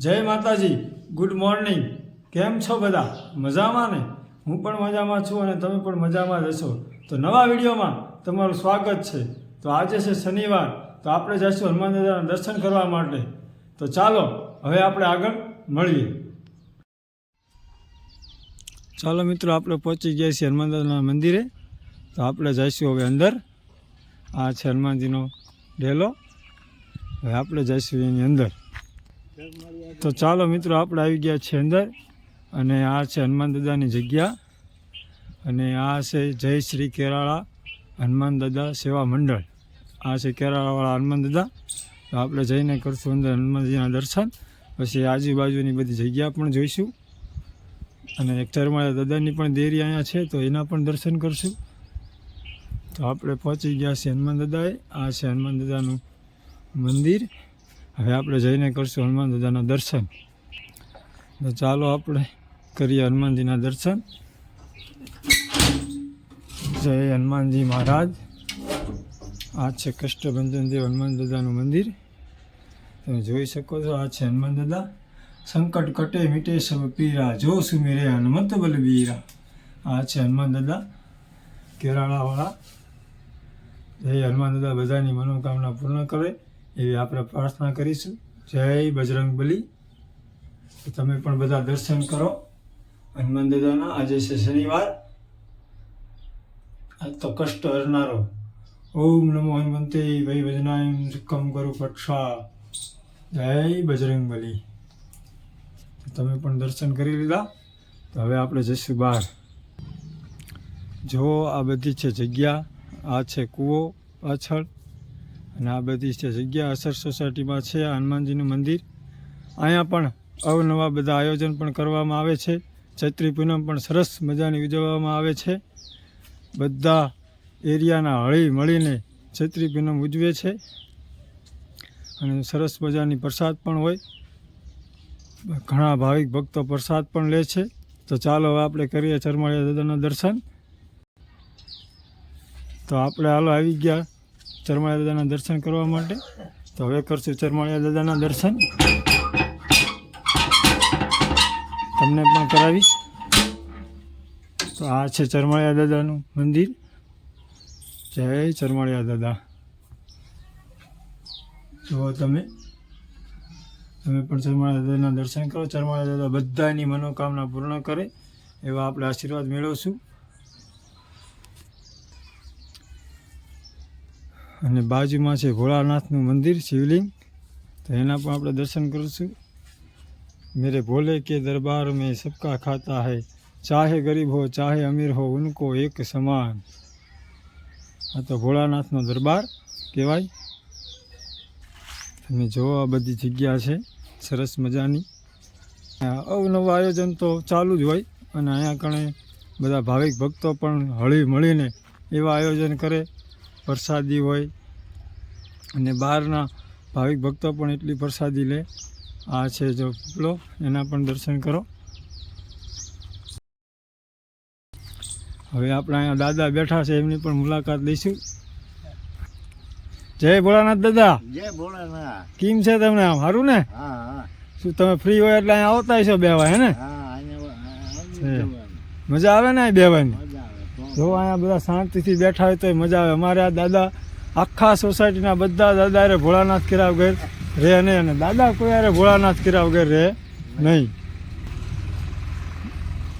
જય માતાજી good morning કેમ છો બધા? મજામાં ને? હું પણ મજામાં છું અને તમે પણ મજામાં જ હશો તો નવા વિડીયોમાં તમારું સ્વાગત છે. તો આજે છે શનિવાર, તો આપણે જઈશું હનુમાન દાદાના દર્શન કરવા માટે. તો ચાલો, હવે આપણે આગળ મળીએ. ચાલો મિત્રો, આપણે પહોંચી ગયા છીએ હનુમાન દાદાના મંદિરે. તો આપણે જઈશું હવે અંદર. આ છે હનુમાનજીનો ડેલો હવે આપણે જઈશું એની અંદર. તો ચાલો મિત્રો, આપણે આવી ગયા છીએ અંદર. અને આ છે હનુમાન દાદાની જગ્યા. અને આ છે જય શ્રી કેરાળા હનુમાન દાદા સેવા મંડળ. આ છે કેરાળાવાળા હનુમાન દાદા. તો આપણે જઈને કરશું અંદર હનુમાનજીના દર્શન. પછી આજુબાજુની બધી જગ્યા પણ જોઈશું. અને એક ચરમાળા દાદાની પણ દેરી અહીંયા છે, તો એના પણ દર્શન કરશું. તો આપણે પહોંચી ગયા છીએ હનુમાન દાદાએ. આ છે હનુમાન દાદાનું મંદિર. હવે આપણે જઈને કરશું હનુમાન દાદાના દર્શન. તો ચાલો આપણે કરીએ હનુમાનજીના દર્શન. જય હનુમાનજી મહારાજ. આ છે કષ્ટભંજન દેવ હનુમાન દાદાનું મંદિર. તમે જોઈ શકો છો આ છે હનુમાન દાદા સંકટ કટે મીટે સબ પીરા, જો સુમેરે હનુમંત બલબીરા. આ છે હનુમાન દાદા કેરાળાવાળા. જય હનુમાન દાદા બધાની મનોકામના પૂર્ણ કરે. એવી આપણે પ્રાર્થના કરીશું. જય બજરંગ બલી તમે પણ બધા દર્શન કરો. હનુમાન દાદાના આજે છે શનિવાર. તો કષ્ટ હરનારો. ઓમ નમો હનુમંતે વૈ ભજનાય કમ કરુ પક્ષા. જય બજરંગ બલી તમે પણ દર્શન કરી લીધા. તો હવે આપણે જઈશું બહાર. જો આ બધી છે જગ્યા. આ છે કૂવો પાછળ. અને આ બધી છે. જગ્યા અસર સોસાયટીમાં છે, હનુમાનજીનું મંદિર. અહીંયા પણ અવનવા બધા આયોજન પણ કરવામાં આવે છે. ચૈત્રી પૂનમ પણ સરસ મજાની ઉજવવામાં આવે છે. બધા એરિયાના હળી મળીને ચૈત્રી પૂનમ ઉજવે છે. અને સરસ મજાની પ્રસાદ પણ હોય. ઘણા ભાવિક ભક્તો પ્રસાદ પણ લે છે. તો ચાલો હવે આપણે કરીએ ચરમાળિયા દાદાના દર્શન. તો આપણે હાલો આવી ગયા. ચરમાળિયા દાદાના દર્શન કરવા માટે. તો હવે કરશું ચરમાળિયા દાદાના દર્શન. તમને પણ કરાવીશ. તો આ છે ચરમાળિયા દાદાનું મંદિર. જય ચરમાળિયા દાદા. જુઓ તમે. તમે પણ ચરમાળિયા દાદાના દર્શન કરો. ચરમાળિયા દાદા બધાની મનોકામના પૂર્ણ કરે. એવા આપણે આશીર્વાદ મેળવશું. અને બાજુમાં છે ભોળાનાથનું મંદિર, શિવલિંગ. તો એના પણ આપણે દર્શન કરીશું. મેરે ભોલે કે દરબાર મેં સબકા ખાતા હૈ. ચાહે ગરીબ હો, ચાહે અમીર હો, ઉનકો એક સમાન. આ તો ભોળાનાથનો દરબાર કહેવાય. તમે જુઓ આ બધી જગ્યા છે. સરસ મજાની. અવનવું આયોજન તો ચાલુ જ હોય. અને અહીંયા કણે બધા ભાવિક ભક્તો પણ હળી મળીને એવા આયોજન કરે. પ્રસાદી હોય અને બહારના ભાવિક ભક્તો પણ એટલી પ્રસાદી લે. આ છે જો પીપળો એના પણ દર્શન કરો. હવે આપણે અહીંયા દાદા બેઠા છે એમની પણ મુલાકાત લઈશું. જય ભોળાનાથ દાદા. જય ભોળાનાથ. કેમ છે તમને આમ? સારું ને? શું તમે ફ્રી હોય એટલે અહીંયા આવતા હશો બેવા હે ને? છે. મજા આવે ને અહીં બેવાની જો અહીંયા બધા શાંતિથી બેઠા હોય તો મજા આવે. અમારે આ દાદા આખા સોસાયટીના બધા દાદા હારે ભોળાનાથ કર્યા વગર રહે નહીં અને દાદા કોઈ હારે ભોળાનાથ કર્યા વગર રહે નહીં.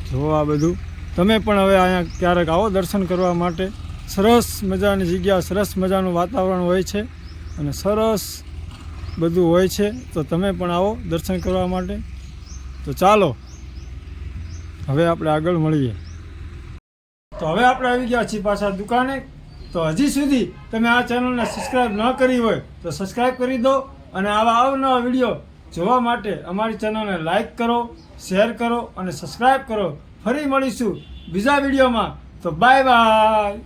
જો આ બધું. તમે પણ હવે અહીંયા ક્યારેક આવો દર્શન કરવા માટે. સરસ મજાની જગ્યા, સરસ મજાનું વાતાવરણ હોય છે અને સરસ બધું હોય છે. તો તમે પણ આવો દર્શન કરવા માટે. તો ચાલો, હવે આપણે આગળ મળીએ. તો હવે આપણે આવી ગયા છીએ પાછા દુકાને. તો હજી સુધી તમે આ ચેનલને સબસ્ક્રાઈબ ન કરી હોય તો સબસ્ક્રાઈબ કરી દો અને આવા અવનવા વીડિયો જોવા માટે અમારી ચેનલને લાઈક કરો શેર કરો અને સબસ્ક્રાઈબ કરો. ફરી મળીશું બીજા વિડીયોમાં. તો બાય બાય